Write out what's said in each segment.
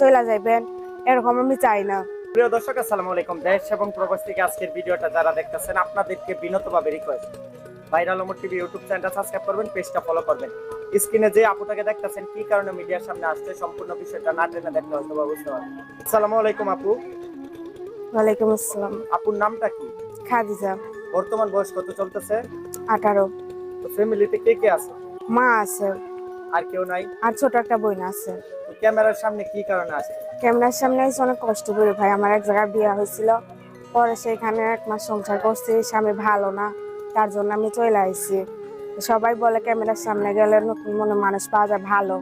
চলে যাইবেন এরকম আমি চাই না। প্রিয় দর্শক আসসালামু আলাইকুম। দেশ এবং প্রবাস থেকে আজকের ভিডিওটা যারা দেখতেছেন আপনাদেরকে বিনতভাবে request viral Amar TV YouTube চ্যানেলটা সাবস্ক্রাইব করবেন পেজটা ফলো করবেন। স্ক্রিনে যে আপুটাকে দেখতেছেন কি কারণে মিডিয়ার সামনে আসছে সম্পূর্ণ বিষয়টা না টেনে দেখতে হয়তো বুঝতে পারবেন। আসসালামু আলাইকুম আপু। ওয়ালাইকুম আসসালাম। আপুর নামটা কি? খাদিজা। বর্তমান বয়স কত চলতেছে? আঠারো। তো ফ্যামিলিতে কে কে আছে? মা আছে। আর কেউ নাই? আর ছোট একটা বোন আছে। ক্যামেরার সামনে কি কারণে আসছে ক্যামেরার সামনে এসে অনেক কষ্ট করে ভাই। আমার এক জায়গায় বিয়ে হয়েছিল। পরে সেখানে এক মাস সংসার করছি স্বামী ভালো না তার জন্য আমি চলে আইছি। সবাই বলে ক্যামেরার সামনে গেলে নতুন মনে মানুষ পাওয়া যায় ভালো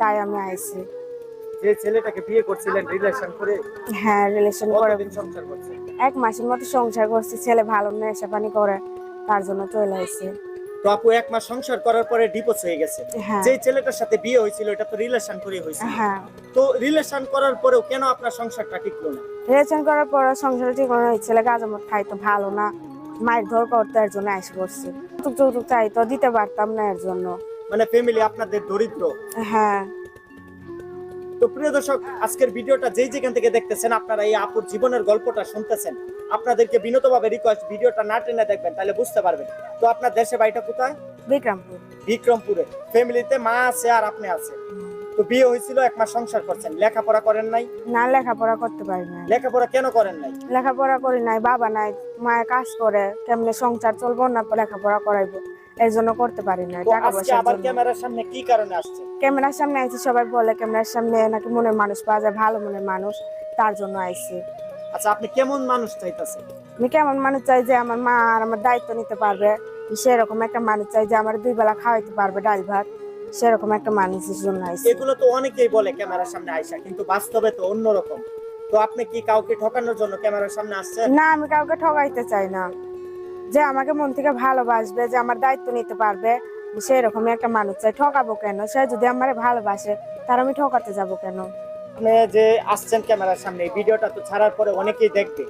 তাই আমি আইছি। যে ছেলেটাকে বিয়ে করছিলেন রিলেশন করে হ্যাঁ রিলেশন করে। সংসার করছে? এক মাসের মতো সংসার করছি ছেলে ভালো নেশা পানি করে তার জন্য চলে আইছি। তো আপু এক মাস সংসার করার পরে ডিভোর্স হয়ে গেছে। হ্যাঁ। যে ছেলেটার সাথে বিয়ে হয়েছিল এটা তো রিলেশন করে হয়েছিল। হ্যাঁ। তো রিলেশন করার পরেও কেন আপনার সংসারটা ঠিক না? রিলেশন করার পর সংসার ঠিক মনে হয়েছিল গাজামত খাইতো ভালো না। মায়ের ধর করতে এর জন্য আইসে করছি। যৌতুক যৌতুক চাইতো দিতে পারতাম না এর জন্য। মানে ফ্যামিলি আপনাদের দরিদ্র। হ্যাঁ। তো প্রিয় দর্শক আজকের ভিডিওটা যেই যেখান থেকে দেখতেছেন আপনারা এই আপুর জীবনের গল্পটা শুনতেছেন। আপনাদেরকে বিনোদভাবে রিকোয়েস্ট ভিডিওটা না টেনে দেখবেন তাহলে বুঝতে পারবেন। তো আপনার দেশে বাড়িটা কোথায়? বিক্রমপুর। বিক্রমপুরে। ফ্যামিলিতে মা আছে আর আপনি আছে তো বিয়ে হয়েছিল এক মাস সংসার করছেন। লেখাপড়া করেন নাই? না লেখাপড়া করতে পারি না লেখাপড়া কেন করেন নাই? লেখাপড়া করি নাই বাবা নাই মায়ের কাজ করে কেমনে সংসার চলবো না লেখাপড়া করাইবো। এর জন্য করতে পারি না টাকা পয়সার আবার ক্যামেরার সামনে কি কারণে আসছে? ক্যামেরার সামনে আইছি সবাই বলে ক্যামেরার সামনে নাকি মনের মানুষ পাওয়া যায় ভালো মনের মানুষ তার জন্য আইছি। আচ্ছা আপনি কেমন মানুষ চাইতেছেন? আমি কেমন মানুষ চাই যে আমার মা আর আমার দায়িত্ব নিতে পারবে সেরকম একটা মানুষ চাই যে আমার দুই বেলা খাওয়াইতে পারবে ডাল ভাত সেরকম একটা মানুষের জন্য আইছি। এগুলো তো অনেকেই বলে ক্যামেরার সামনে আইসা কিন্তু বাস্তবে তো অন্যরকম। তো আপনি কি কাউকে ঠকানোর জন্য ক্যামেরার সামনে আসছেন? না আমি কাউকে ঠকাইতে চাই না। যে আমাকে মন থেকে ভালোবাসবে, যে আমার দায়িত্ব নিতে পারবে সেই রকমই একটা মানুষ। চাই ঠকাবো কেন? সে যদি আমার ভালোবাসে, তার আমি ঠকাতে যাব কেন? আপনি যে আসছেন ক্যামেরার সামনে ভিডিওটা তো ছাড়ার পরে অনেকেই দেখবে।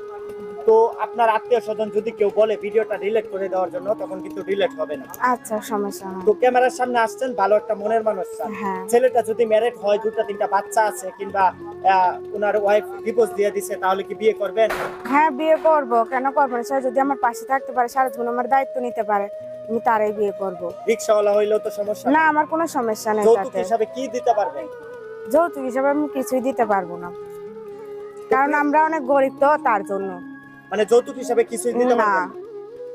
তো আপনার আত্মীয় স্বজন যদি কেউ বলে ভিডিওটা রিলেট করে দেওয়ার জন্য তখন কিন্তু ডিলিট হবে না। আচ্ছা সমস্যা তো ক্যামেরার সামনে আসছেন ভালো একটা মনের মানুষ চান। হ্যাঁ। ছেলেটা যদি ম্যারেড হয় দুটা তিনটা বাচ্চা আছে কিংবা ওনার ওয়াইফ ডিভোর্স দিয়ে দিছে তাহলে কি বিয়ে করবেন? হ্যাঁ বিয়ে করব। কেন করব না? সে যদি আমার পাশে থাকতে পারে সারা জীবন আমার দায়িত্ব নিতে পারে আমি তারাই বিয়ে করব। রিক্সাওয়ালা হইলেও তো সমস্যা না। আমার কোনো সমস্যা নেই যৌতুক হিসাবে কি দিতে পারবেন? যৌতুক হিসাবে আমি কিছুই দিতে পারব না। কারণ আমরা অনেক গরিব তো তার জন্য। মানে যৌতুক হিসাবে কিছু দিতে না। পারবেন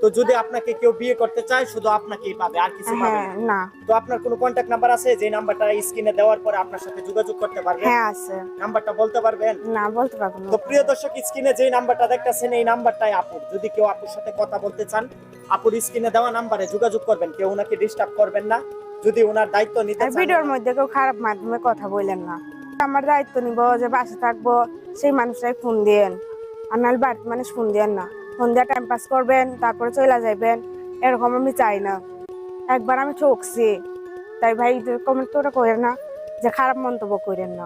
তো যদি আপনাকে কেউ বিয়ে করতে চায় শুধু আপনাকেই পাবে আর কিছু পাবে হ্যাঁ না। তো আপনার কোনো কন্ট্যাক্ট নাম্বার আছে? যে নাম্বারটা স্ক্রিনে দেওয়ার পরে আপনার সাথে যোগাযোগ করতে পারবেন হ্যাঁ আছে। নাম্বারটা বলতে পারবেন? না বলতে পারব না। তো প্রিয় দর্শক স্ক্রিনে যেই নাম্বারটা দেখতেছেন এই নাম্বারটাই আপুর। যদি কেউ আপুর সাথে কথা বলতে চান আপুর স্ক্রিনে দেওয়া নাম্বারে যোগাযোগ করবেন। কেউ ওনাকে ডিস্টার্ব করবেন না। যদি ওনার দায়িত্ব নিতে চান ভিডিওর মধ্যে কেউ খারাপ মাধ্যমে কথা বললেন না। আমার দায়িত্ব নিব যে বাসে থাকব সেই মানুষটাই ফোন দিয়েন। আর নাহলে বাড়িতে মানুষ ফোন দিয়েন না। ফোন দিয়ে টাইম পাস করবেন তারপরে চলে যাইবেন এরকম আমি চাই না। একবার আমি ঠকছি। তাই ভাই কমেন্ট তো ওটা করেন না যে খারাপ মন্তব্য করেন না।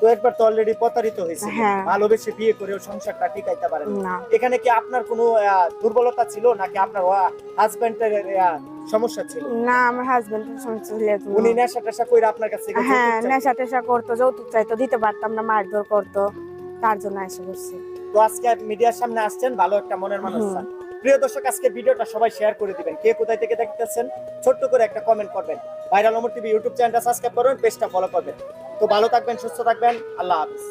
তো একবার তো অলরেডি প্রতারিত হয়েছে। হ্যাঁ। ভালোবেসে বিয়ে করেও সংসারটা টিকাইতে পারেন না। এখানে কি আপনার কোনো দুর্বলতা ছিল? নাকি আপনার হাজবেন্ডের সমস্যা ছিল? না আমার হাজবেন্ড সমস্যা ছিল উনি নেশা টেশা করে আপনার কাছ হ্যাঁ নেশা টেশা করতো যৌতুক চাইতো দিতে পারতাম না মারধর করতো। তার জন্য এসে বসছি তো আজকে মিডিয়ার সামনে আসছেন ভালো একটা মনের মানুষ স্যার। চান। প্রিয় দর্শক আজকে ভিডিওটা সবাই শেয়ার করে দিবেন। কে কোথায় থেকে দেখতেছেন ছোট্ট করে একটা কমেন্ট করবেন। ভাইরাল অমর টিভি ইউটিউব চ্যানেলটা সাবস্ক্রাইব করবেন পেজটা ফলো করবেন। তো ভালো থাকবেন সুস্থ থাকবেন আল্লাহ হাফিজ।